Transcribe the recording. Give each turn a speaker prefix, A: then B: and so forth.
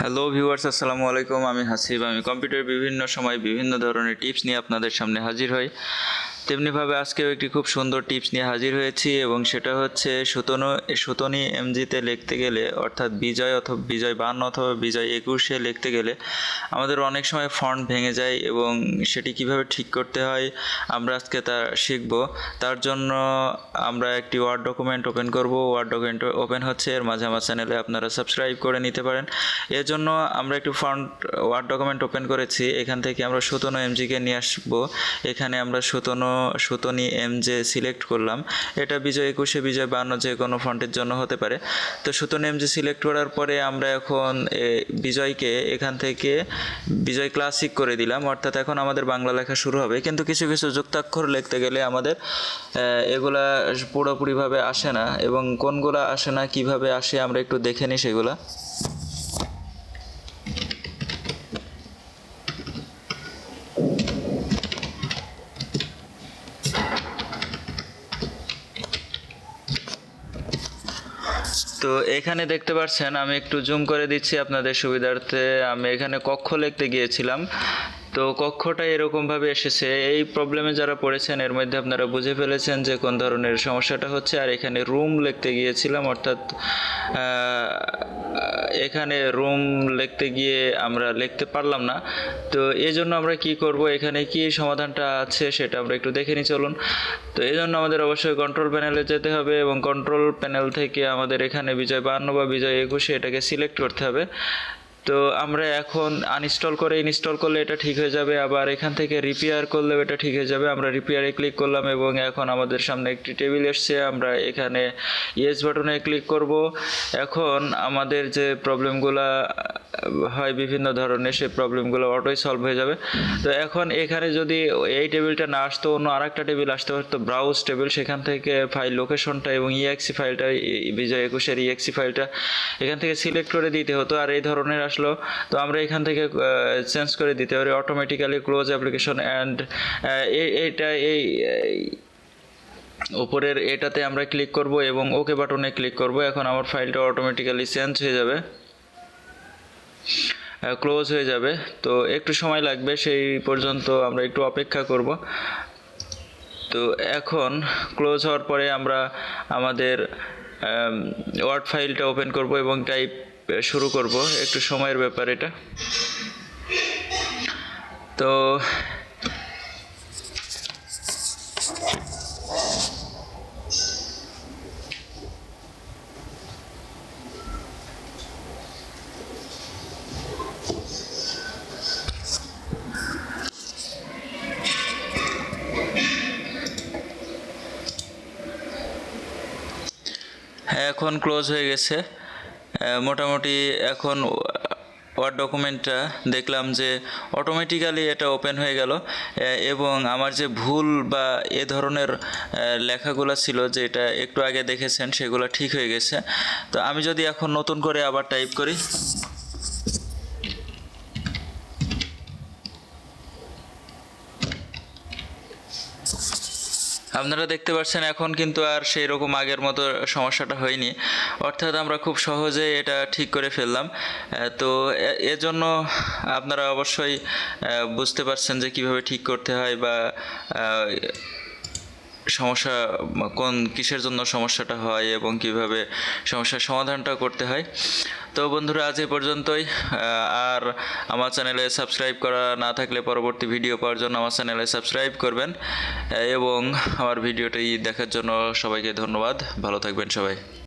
A: Hello viewers আসসালামু আলাইকুম। আমি হাসিব। আমি কম্পিউটার বিভিন্ন সময় বিভিন্ন ধরনের টিপস নিয়ে আপনাদের সামনে হাজির হই। তেমনিভাবে আজকেও একটি খুব সুন্দর টিপস নিয়ে হাজির হয়েছি এবং সেটা হচ্ছে সুতনু সুতনি এমজিতে লিখতে গেলে, অর্থাৎ বিজয় অথবা বিজয় বান্ন অথবা বিজয় একুশে লিখতে গেলে আমাদের অনেক সময় ফন্ট ভেঙে যায় এবং সেটি কীভাবে ঠিক করতে হয় আমরা আজকে তা শিখব। তার জন্য আমরা একটি ওয়ার্ড ডকুমেন্ট ওপেন করব। ওয়ার্ড ডকুমেন্ট ওপেন হচ্ছে, এর মাঝে আমার চ্যানেলে আপনারা সাবস্ক্রাইব করে নিতে পারেন। এর জন্য আমরা একটি ফন্ট ওয়ার্ড ডকুমেন্ট ওপেন করেছি। এখান থেকে আমরা সুতনো এমজিকে নিয়ে আসব। এখানে আমরা সুতনো সুতনি এমজে সিলেক্ট করলাম। এটা বিজয় একুশে, বিজয় বান্ন যে কোনো ফন্টের জন্য হতে পারে। তো সুতনি এমজি সিলেক্ট করার পরে আমরা এখন বিজয়কে এখান থেকে বিজয় ক্লাসিক করে দিলাম। অর্থাৎ এখন আমাদের বাংলা লেখা শুরু হবে। কিন্তু কিছু কিছু যুক্তাক্ষর লিখতে গেলে আমাদের এগুলা পুরোপুরিভাবে আসে না। এবং কোনগুলা আসে না, কীভাবে আসে আমরা একটু দেখে নিই সেগুলা। তো এখানে দেখতে পাচ্ছেন, আমি একটু জুম করে দিচ্ছি আপনাদের সুবিধার্থে। আমি এখানে কক্ষ লিখতে গিয়েছিলাম। তো কক্ষটা এরকমভাবে এসেছে। এই প্রবলেমে যারা পড়েছেন, এর মধ্যে আপনারা বুঝে ফেলেছেন যে কোন ধরনের সমস্যাটা হচ্ছে। আর এখানে রুম লিখতে গিয়েছিলাম, অর্থাৎ এখানে রুম লিখতে গিয়ে আমরা লিখতে পারলাম না। তো এই জন্য আমরা কি করব? এখানে কি সমাধানটা আছে সেটা আমরা একটু দেখে নিই, চলুন। তো এই জন্য আমাদের অবশ্যই কন্ট্রোল প্যানেলে যেতে হবে এবং কন্ট্রোল প্যানেল থেকে আমাদের এখানে বিজয় বান্ন বা বিজয় একুশে এটাকে সিলেক্ট করতে হবে। তো আমরা এখন আনইনস্টল করে ইনস্টল করলে এটা ঠিক হয়ে যাবে, আবার এখান থেকে রিপেয়ার করলেও এটা ঠিক হয়ে যাবে। আমরা রিপেয়ারে ক্লিক করলাম এবং এখন আমাদের সামনে একটি টেবিল এসছে, আমরা এখানে ইয়েস বাটনে ক্লিক করব। এখন আমাদের যে প্রবলেমগুলো হয় বিভিন্ন ধরনের সেই প্রবলেমগুলো অটোই সলভ হয়ে যাবে। তো এখন এখানে যদি এই টেবিলটা না আসতো, অন্য আরেকটা টেবিল আসতে পারতো ব্রাউজ টেবিল সেখান থেকে ফাইল লোকেশনটা এবং ইএক্সি ফাইলটা বিজয় একুশের ইএক্সি ফাইলটা এখান থেকে সিলেক্ট করে দিতে হতো আর এই ধরনের আসলো। তো আমরা এখান থেকে চেঞ্জ করে দিতে পারি অটোমেটিক্যালি ক্লোজ অ্যাপ্লিকেশন অ্যান্ড এইটা এই এই- উপরের এটাতে আমরা ক্লিক করব এবং ওকে বাটনে ক্লিক করব। এখন আমার ফাইলটা অটোমেটিক্যালি চেঞ্জ হয়ে যাবে। ক্লোজ হয়ে যাবে। তো একটু সময় লাগবে, সেই পর্যন্ত আমরা একটু অপেক্ষা করব। তো এখন ক্লোজ হওয়ার পরে আমরা আমাদের ওয়ার্ড ফাইলটা ওপেন করব এবং টাইপ শুরু করব। একটু সময়ের ব্যাপার এটা। তো এখন ক্লোজ হয়ে গেছে। মোটামুটি এখন ওয়ার্ড ডকুমেন্টটা দেখলাম যে অটোমেটিক্যালি এটা ওপেন হয়ে গেল। এবং আমার যে ভুল বা এ ধরনের লেখাগুলো ছিল যে এটা একটু আগে দেখেছেন, সেগুলো ঠিক হয়ে গেছে। তো আমি যদি এখন নতুন করে আবার টাইপ করি। আপনারা দেখতে পাচ্ছেন এখন কিন্তু আর সেই রকম আগের মতো সমস্যাটা হয়নি। অর্থাৎ আমরা খুব সহজে এটা ঠিক করে ফেললাম। তো এজন্য আপনারা অবশ্যই বুঝতে পারছেন যে কীভাবে ঠিক করতে হয় বা সমস্যা কোন কিসের জন্য সমস্যাটা হয় এবং কীভাবে সমস্যার সমাধানটা করতে হয়। তো বন্ধুরা, আজ এ পর্যন্তই। আর আমার চ্যানেলে সাবস্ক্রাইব করা না থাকলে পরবর্তী ভিডিও পাওয়ার জন্য আমার চ্যানেলে সাবস্ক্রাইব করবেন। এবং আমার ভিডিওটি দেখার জন্য সবাইকে ধন্যবাদ। ভালো থাকবেন সবাই।